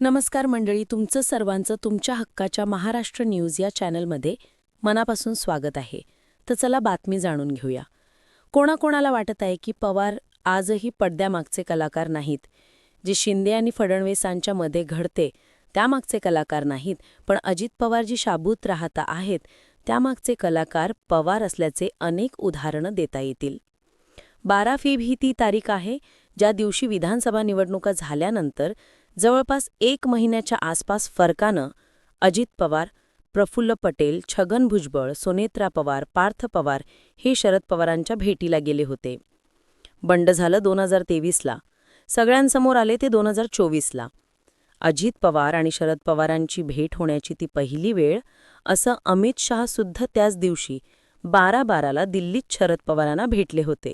नमस्कार मंडळी तुमचं सर्वांचं तुमच्या हक्काच्या महाराष्ट्र न्यूज या चॅनलमध्ये मनापासून स्वागत आहे. तर चला बातमी जाणून घेऊया. कोणाकोणाला वाटत आहे की पवार आजही पडद्यामागचे कलाकार नाहीत? जे शिंदे आणि फडणवीसांच्या मध्ये घडते त्यामागचे कलाकार नाहीत. पण अजित पवार जी शाबूत राहता आहेत त्यामागचे कलाकार पवार असल्याचे अनेक उदाहरणं देता येतील. बारा फेब ही ती तारीख आहे ज्या दिवशी विधानसभा निवडणुका झाल्यानंतर जवळपास एक महिन्याच्या आसपास फरकानं अजित पवार प्रफुल्ल पटेल छगन भुजबळ सोनेत्रा पवार पार्थ पवार हे शरद पवारांच्या भेटीला गेले होते. बंड झालं दोन हजार तेवीसला. सगळ्यांसमोर आले ते दोन हजार चोवीसला. अजित पवार आणि शरद पवारांची भेट होण्याची ती पहिली वेळ असं अमित शहा सुद्धा त्याच दिवशी बारा बाराला दिल्लीत शरद पवारांना भेटले होते.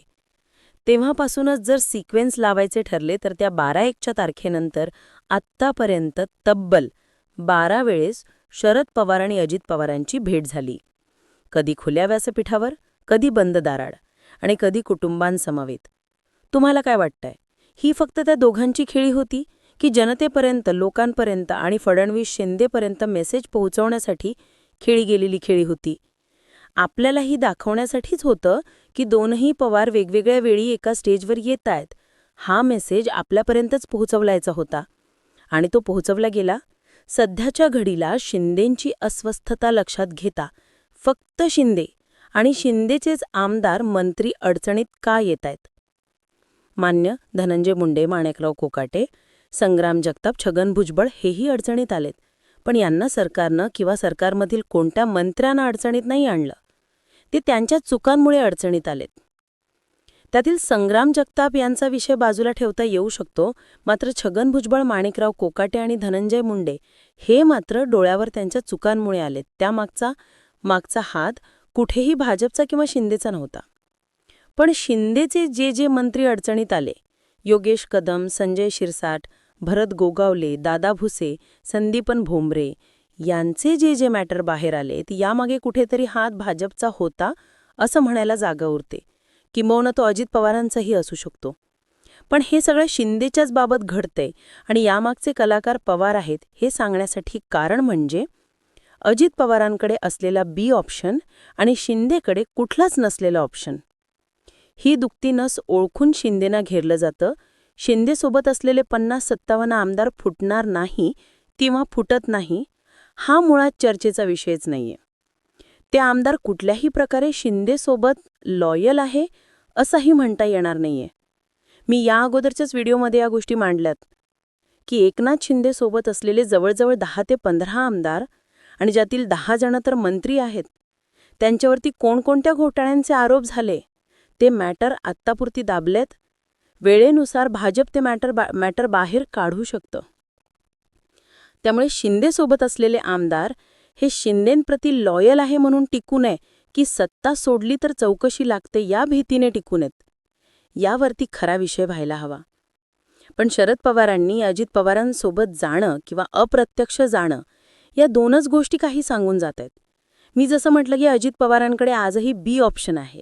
तेव्हापासूनच जर सिक्वेन्स लावायचे ठरले तर त्या बारा एकच्या तारखेनंतर आत्तापर्यंत तब्बल बारा वेळेस शरद पवार आणि अजित पवारांची भेट झाली. कधी खुल्या व्यासपीठावर कधी बंद दाराड आणि कधी कुटुंबांसमवेत. तुम्हाला काय वाटतंय? ही फक्त त्या दोघांची खेळी होती की जनतेपर्यंत लोकांपर्यंत आणि फडणवीस शिंदेपर्यंत मेसेज पोहोचवण्यासाठी खेळी गेलेली खेळी होती? आपल्यालाही दाखवण्यासाठीच होतं की दोनही पवार वेगवेगळ्या वेळी एका स्टेजवर येत आहेत हा मेसेज आपल्यापर्यंतच पोहोचवलायचा होता. आणि तो पोहोचवला गेला. सध्याच्या घडीला शिंदेंची अस्वस्थता लक्षात घेता फक्त शिंदे आणि शिंदेचेच आमदार मंत्री अडचणीत का येत आहेत? मान्य धनंजय मुंडे माणिकराव कोकाटे संग्राम जगताप छगन भुजबळ हेही अडचणीत आलेत. पण यांना सरकारनं किंवा सरकारमधील कोणत्या मंत्र्यांना अडचणीत नाही आणलं? ते त्यांच्या चुकांमुळे अडचणीत आलेत. त्यातील संग्राम जगताप यांचा विषय बाजूला ठेवता येऊ शकतो. मात्र छगन भुजबळ माणिकराव कोकाटे आणि धनंजय मुंडे हे मात्र डोळ्यावर त्यांच्या चुकांमुळे आलेत. त्यामागचा मागचा हात कुठेही भाजपचा किंवा शिंदेचा नव्हता. पण शिंदेचे जे जे मंत्री अडचणीत आले योगेश कदम संजय शिरसाट भरत गोगावले दादा भुसे संदीपन भोंबरे यांचे जे जे मॅटर बाहेर आलेत यामागे कुठेतरी हात भाजपचा होता असं म्हणायला जागा उरते. किंबहुना तो अजित पवारांचाही असू शकतो. पण हे सगळं शिंदेच्याच बाबत घडतंय आणि यामागचे कलाकार पवार आहेत हे सांगण्यासाठी कारण म्हणजे अजित पवारांकडे असलेला बी ऑप्शन आणि शिंदेकडे कुठलाच नसलेला ऑप्शन ही दुखती नस ओळखून शिंदेना घेरलं जातं. शिंदेसोबत असलेले पन्नास सत्तावन्न आमदार फुटणार नाही किंवा फुटत नाही हा मुळात चर्चेचा विषयच नाहीये. ते आमदार कुठल्याही प्रकारे शिंदेसोबत लॉयल आहे असंही म्हणता येणार नाहीये. मी या अगोदरच्याच व्हिडिओमध्ये या गोष्टी मांडल्यात. की एकनाथ शिंदे सोबत असलेले जवळजवळ दहा ते पंधरा आमदार आणि ज्यातील दहा जण तर मंत्री आहेत त्यांच्यावरती कोणकोणत्या घोटाळ्यांचे आरोप झाले ते मॅटर आत्तापुरती दाबलेत. वेळेनुसार भाजप ते मॅटर बा मॅटर बाहेर काढू शकतं. त्यामुळे शिंदेसोबत असलेले आमदार हे शिंदेंप्रती लॉयल आहे म्हणून टिकू नये की सत्ता सोडली तर चौकशी लागते या भीतीने टिकू नयेत यावरती खरा विषय व्हायला हवा. पण शरद पवारांनी अजित पवारांसोबत जाणं किंवा अप्रत्यक्ष जाणं या दोनच गोष्टी काही सांगून जात आहेत. मी जसं म्हटलं की अजित पवारांकडे आजही बी ऑप्शन आहे.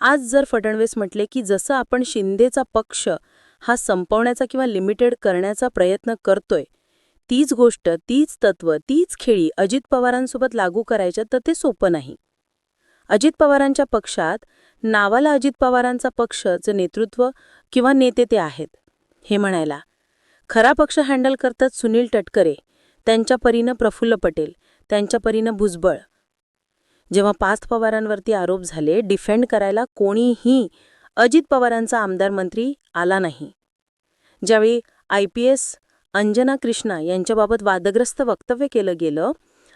आज जर फडणवीस म्हटले की जसं आपण शिंदेचा पक्ष हा संपवण्याचा किंवा लिमिटेड करण्याचा प्रयत्न करतोय तीच गोष्ट तीच तत्व तीच खेळी अजित पवारांसोबत लागू करायच्या तर ते सोपं नाही. अजित पवारांच्या पक्षात नावाला अजित पवारांचा पक्षचं नेतृत्व किंवा नेते ते आहेत. हे म्हणायला खरा पक्ष हँडल करतात सुनील टटकरे त्यांच्या परीनं प्रफुल्ल पटेल त्यांच्या परीनं भुजबळ. जेव्हा पाच पवारांवरती आरोप झाले डिफेंड करायला कोणीही अजित पवारांचा आमदार मंत्री आला नाही. ज्यावेळी I P S Anjana Krishna यांच्याबाबत वादग्रस्त वक्तव्य केलं गेलं.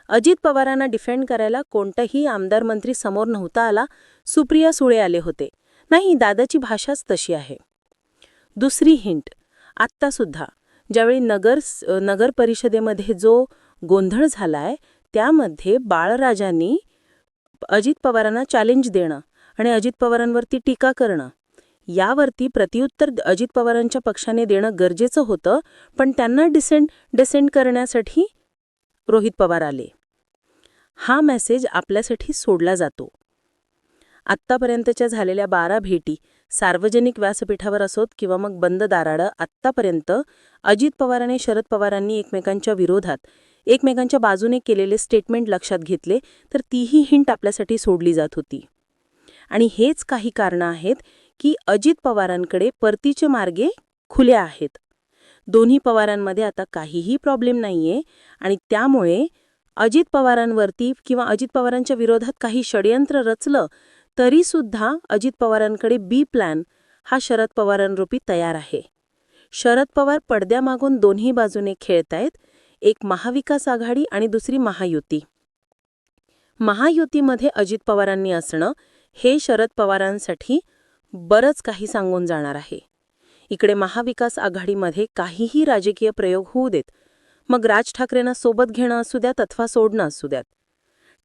अजित पवारांना डिफेंड करायला कोणताही आमदार मंत्री समोर नव्हता आला सुप्रिया सुळे आले होते. नाही दादाची भाषाच तशी आहे. दुसरी हिंट आत्तासुद्धा ज्यावेळी नगर नगर परिषदेमध्ये जो गोंधळ झालाय त्यामध्ये बाळराजांनी अजित पवारांना चॅलेंज देणं आणि अजित पवारांवरती टीका करणं यावरती प्रतिउत्तर अजित पवारांच्या पक्षाने देणं गरजेचं होतं पण त्यांना डिसेंड डिसेंड करण्यासाठी रोहित पवार आले. हा मेसेज आपल्यासाठी सोडला जातो. आत्तापर्यंतच्या झालेल्या बारा भेटी सार्वजनिक व्यासपीठावर असोत किंवा मग बंद दाराडं आत्तापर्यंत अजित पवार आणि शरद पवारांनी एकमेकांच्या विरोधात एकमेकांच्या बाजूने केलेले स्टेटमेंट लक्षात घेतले तर तीही हिंट आपल्यासाठी सोडली जात होती. आणि हेच काही कारणं आहेत की अजित पवारांकडे परतीचे मार्गे खुले आहेत. दोन्ही पवारांमध्ये आता काहीही प्रॉब्लेम नाहीये आणि त्यामुळे अजित पवारांवरती किंवा अजित पवारांच्या विरोधात काही षडयंत्र रचलं तरी सुद्धा अजित पवारांकडे बी प्लॅन हा शरद पवारांरूपी तयार आहे. शरद पवार पडद्यामागून दोन्ही बाजूने खेळतायत एक महाविकास आघाडी आणि दुसरी महायुती. महायुतीमध्ये अजित पवारांनी असणं हे शरद पवारांसाठी बरंच काही सांगून जाणार आहे. इकडे महाविकास आघाडीमध्ये काहीही राजकीय प्रयोग होऊ देत मग राज ठाकरेंना सोबत घेणं असू द्यात अथवा सोडणं असू द्यात.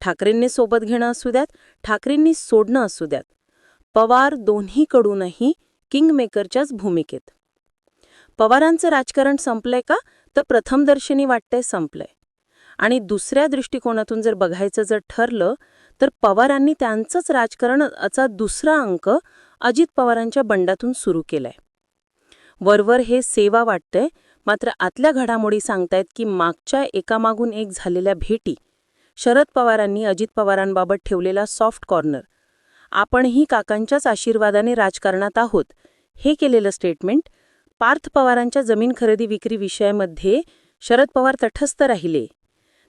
ठाकरेंनी सोबत घेणं असू द्यात ठाकरेंनी सोडणं असू द्यात. पवार दोन्हीकडूनही किंगमेकरच्याच भूमिकेत. पवारांचं राजकारण संपलंय का? तर प्रथमदर्शनी वाटतंय संपलंय. आणि दुसऱ्या दृष्टिकोनातून जर बघायचं जर ठरलं तर पवारांनी त्यांचंच राजकारण असा दुसरा अंक अजित पवारांच्या बंडातून सुरू केलाय. वरवर हे सेवा वाटतंय मात्र आतल्या घडामोडी सांगतायत की मागच्या एकामागून एक झालेल्या भेटी शरद पवारांनी अजित पवारांबाबत ठेवलेला सॉफ्ट कॉर्नर. आपणही काकांच्याच आशीर्वादाने राजकारणात आहोत हे केलेलं स्टेटमेंट पार्थ पवारांच्या जमीन खरेदी विक्री विषयामध्ये शरद पवार तटस्थ राहिले.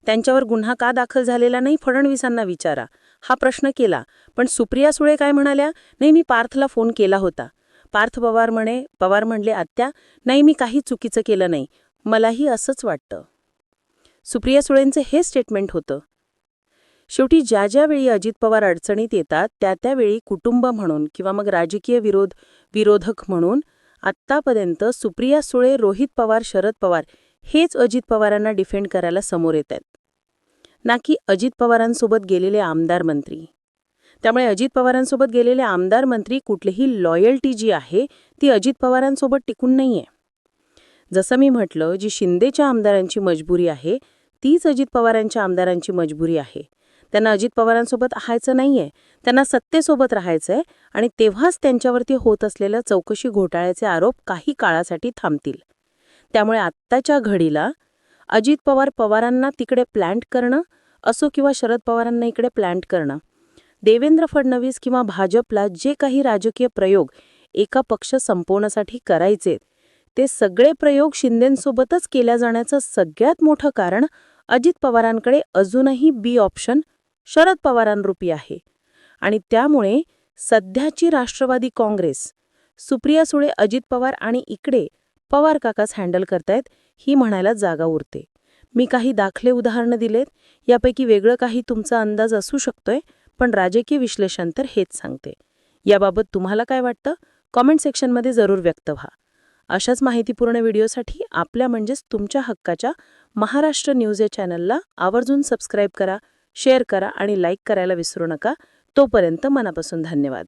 त्यांच्यावर गुन्हा का दाखल झालेला नाही फडणवीसांना विचारा. हा प्रश्न केला. पण सुप्रिया सुळे काय म्हणाल्या? नाही मी पार्थला फोन केला होता. पार्थ पवार म्हणे पवार म्हणले आत्या नाही मी काही चुकीचं केलं नाही. मलाही असंच वाटतं. सुप्रिया सुळेंचं हे स्टेटमेंट होतं. शेवटी ज्या ज्यावेळी अजित पवार अडचणीत येतात त्या त्यावेळी कुटुंब म्हणून किंवा मग राजकीय विरोध विरोधक म्हणून आत्तापर्यंत सुप्रिया सुळे रोहित पवार शरद पवार हेच अजित पवारांना डिफेंड करायला समोर येत आहेत ना की अजित पवारांसोबत गेलेले आमदार मंत्री. त्यामुळे अजित पवारांसोबत गेलेले आमदार मंत्री कुठलीही लॉयल्टी जी आहे ती अजित पवारांसोबत टिकून नाहीये. जसं मी म्हटलं जी शिंदेच्या आमदारांची मजबुरी आहे तीच अजित पवारांच्या आमदारांची मजबुरी आहे. त्यांना अजित पवारांसोबत राहायचं नाहीये त्यांना सत्तेसोबत राहायचंय आणि तेव्हाच त्यांच्यावरती होत असलेल्या चौकशी घोटाळ्याचे आरोप काही काळासाठी थांबतील. त्यामुळे आत्ताच्या घडीला अजित पवार पवारांना तिकडे प्लॅन्ट करणं असो किंवा शरद पवारांना इकडे प्लॅन्ट करणं. देवेंद्र फडणवीस किंवा भाजपला जे काही राजकीय प्रयोग एका पक्ष संपवण्यासाठी करायचे ते सगळे प्रयोग शिंदेंसोबतच केल्या जाण्याचं सगळ्यात मोठं कारण अजित पवारांकडे अजूनही बी ऑप्शन शरद पवारांरूपी आहे. आणि त्यामुळे सध्याची राष्ट्रवादी काँग्रेस सुप्रिया सुळे अजित पवार आणि इकडे पवार काकाच हँडल करतायत ही म्हणायला जागा उरते. मी काही दाखले उदाहरणं दिलेत यापैकी वेगळं काही तुमचा अंदाज असू शकतोय पण राजकीय विश्लेषण तर हेच सांगते. याबाबत तुम्हाला काय वाटतं? कॉमेंट सेक्शनमध्ये जरूर व्यक्त व्हा. अशाच माहितीपूर्ण व्हिडिओसाठी आपल्या म्हणजेच तुमच्या हक्काच्या महाराष्ट्र न्यूज या चॅनलला आवर्जून सबस्क्राईब करा शेअर करा आणि लाईक करायला विसरू नका. तोपर्यंत मनापासून धन्यवाद.